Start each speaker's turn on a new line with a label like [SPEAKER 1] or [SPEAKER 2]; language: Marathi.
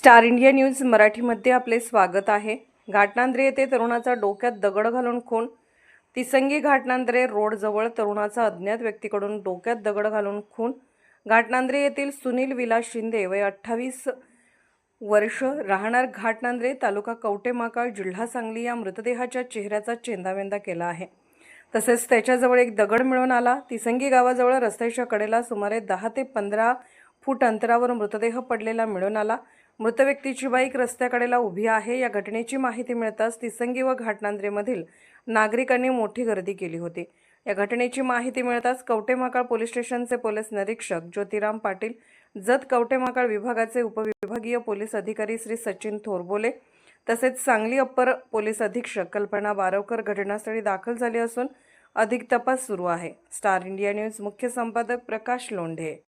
[SPEAKER 1] स्टार इंडिया न्यूज मराठीमध्ये आपले स्वागत आहे. घाटनांद्रे येथे तरुणाचा डोक्यात दगड घालून खून. तिसंगी घाटनांद्रे रोडजवळ तरुणाचा अज्ञात व्यक्तीकडून डोक्यात दगड घालून खून. घाटनांद्रे येथील सुनील विलास शिंदे वय अठ्ठावीस वर्ष राहणार घाटनांद्रे तालुका कवटेमाकाळ जिल्हा सांगली या मृतदेहाच्या चेहऱ्याचा चेंदावेंदा केला आहे. तसेच त्याच्याजवळ एक दगड मिळून आला. तिसंगी गावाजवळ रस्त्याच्या कडेला सुमारे दहा ते पंधरा फूट अंतरावर मृतदेह पडलेला मिळून आला. मृत व्यक्तीची बाईक रस्त्याकडेला उभी आहे. या घटनेची माहिती मिळताच तिसंगी व घाटनांद्रेमधील नागरिकांनी मोठी गर्दी केली होती. या घटनेची माहिती मिळताच कवटेमाकाळ पोलीस स्टेशनचे पोलीस निरीक्षक ज्योतिराम पाटील जत कवटेमाकाळ विभागाचे उपविभागीय पोलीस अधिकारी श्री सचिन थोरबोले तसेच सांगली अप्पर पोलीस अधीक्षक कल्पना बारवकर घटनास्थळी दाखल झाले असून अधिक तपास सुरू आहे. स्टार इंडिया न्यूज मुख्य संपादक प्रकाश लोंढे.